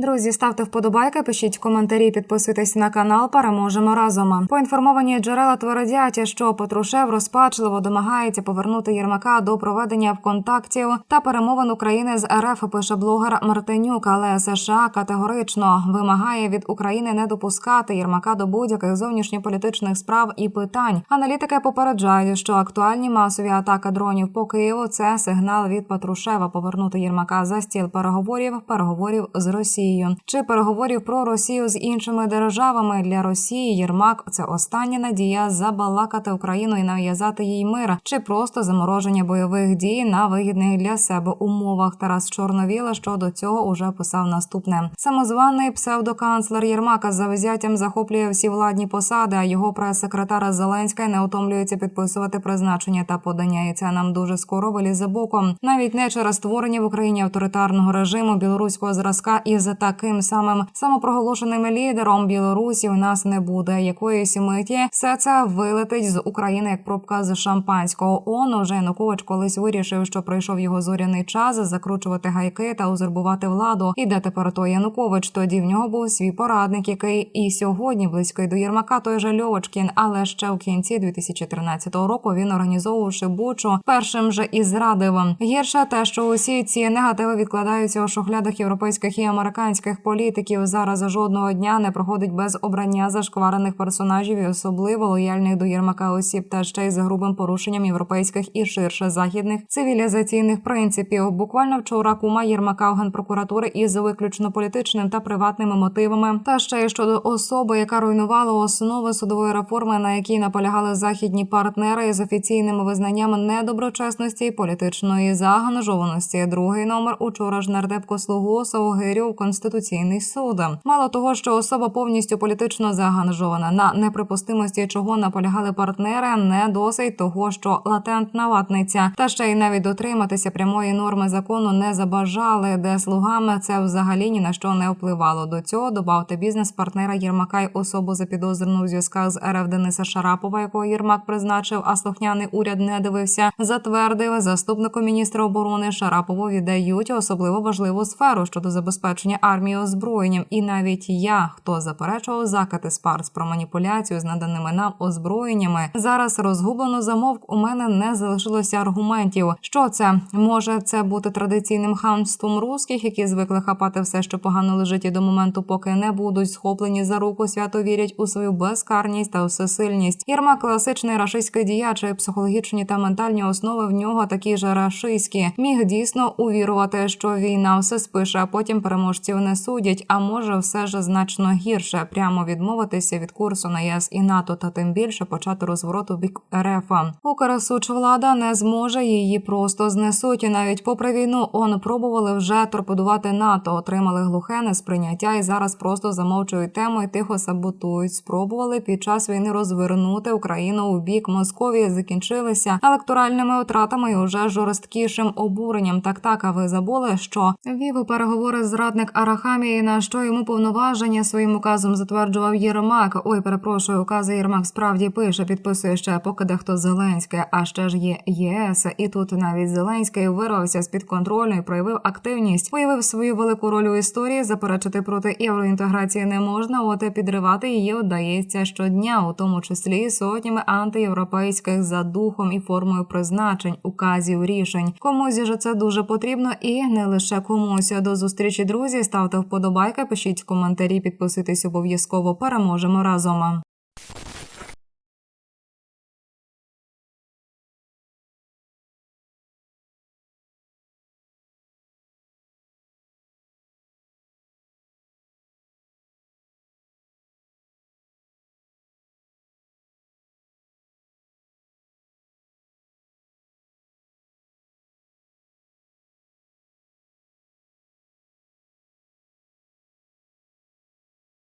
Друзі, ставте вподобайки, пишіть коментарі, підписуйтесь на канал. Переможемо разом. Поінформовані джерела твердять, що Патрушев розпачливо домагається повернути Єрмака до проведення вконтактів та перемовин України з РФ. Пише блогер Мартинюк, але США категорично вимагає від України не допускати Єрмака до будь-яких зовнішньополітичних справ і питань. Аналітики попереджають, що актуальні масові атаки дронів по Києву це сигнал від Патрушева повернути Єрмака за стіл переговорів, переговорів з Росією чи переговорів про Росію з іншими державами для Росії. Єрмак це остання надія забалакати Україну і нав'язати їй мир, чи просто замороження бойових дій на вигідних для себе умовах. Тарас Чорновіла щодо цього уже писав наступне: самозваний псевдоканцлер Єрмака за взяттям захоплює всі владні посади. А його прес-секретара Зеленська не утомлюється підписувати призначення та подання. І це нам дуже скоро вилізе боком. Навіть не через створення в Україні авторитарного режиму білоруського зразка і за таким самим самопроголошеним лідером Білорусі у нас не буде. Якоїсь миті все це вилетить з України як пробка з шампанського. Он уже Янукович колись вирішив, що прийшов його зоряний час закручувати гайки та узурбувати владу. І де тепер той Янукович? Тоді в нього був свій порадник, який і сьогодні близький до Єрмака, той же Льовочкін. Але ще в кінці 2013 року він організовувавши бучу першим же і зрадив. Гірше те, що усі ці негативи відкладаються у шухлядах європейських і американських політиків. Зараз жодного дня не проходить без обрання зашкварених персонажів, і особливо лояльних до Єрмака осіб, та ще й з грубим порушенням європейських і ширше західних цивілізаційних принципів. Буквально вчора кума Єрмака в генпрокуратури із виключно політичним та приватними мотивами, та ще й щодо особи, яка руйнувала основи судової реформи, на якій наполягали західні партнери із офіційним визнанням недоброчесності і політичної заангажованості. Другий номер учора ж нардеп Кослугу Саугирю в конституційний суд. Мало того, що особа повністю політично заангажована на неприпустимості, чого наполягали партнери, не досить того, що латентна ватниця, та ще й навіть дотриматися прямої норми закону не забажали, де слугами це взагалі ні на що не впливало. До цього добавте бізнес-партнера Єрмака й особу запідозрену в зв'язках з РФ Дениса Шарапова, якого Єрмак призначив, а слухняний уряд не дивився. Затвердив заступнику міністра оборони Шарапову віддають особливо важливу сферу щодо забезпечення армії озброєнням. І навіть я, хто заперечував закати спарс про маніпуляцію з наданими нам озброєннями, зараз розгублено замовк. У мене не залишилося аргументів. Що це може це бути традиційним хамством русських, які звикли хапати все, що погано лежить, і до моменту, поки не будуть схоплені за руку, свято вірять у свою безкарність та всесильність. Єрма класичний рашистський діяч, психологічні та ментальні основи в нього такі ж рашистські. Міг дійсно увірувати, що війна все спише, а потім переможців не судять. А може, все ж значно гірше прямо відмовитися від курсу на ЄС і НАТО, та тим більше почати розворот у бік РФ. Укрсуч влада не зможе її просто знесуть. І навіть попри війну он пробували вже торпедувати НАТО, отримали глухе несприйняття і зараз просто замовчують тему і тихо саботують. Спробували під час війни розвернути Україну у бік Московії. Закінчилися електоральними втратами і уже жорсткішим обуренням. Так так, а ви забули, що вів переговори зрадник Арахамії, на що йому повноваження своїм указом затверджував Єрмак. Ой, перепрошую, укази Єрмак справді пише, підписує ще, поки дехто Зеленське, а ще ж є ЄС. І тут навіть Зеленський вирвався з під контролю і проявив активність, виявив свою велику роль у історії. Заперечити проти євроінтеграції не можна, от підривати її вдається щодня, у тому числі сотнями антиєвропейських за духом і формою призначень, указів, рішень. Комусь же це дуже потрібно, і не лише комусь. До зустрічі, друзі. Ставте вподобайки, пишіть коментарі, підписуйтесь обов'язково. Переможемо разом.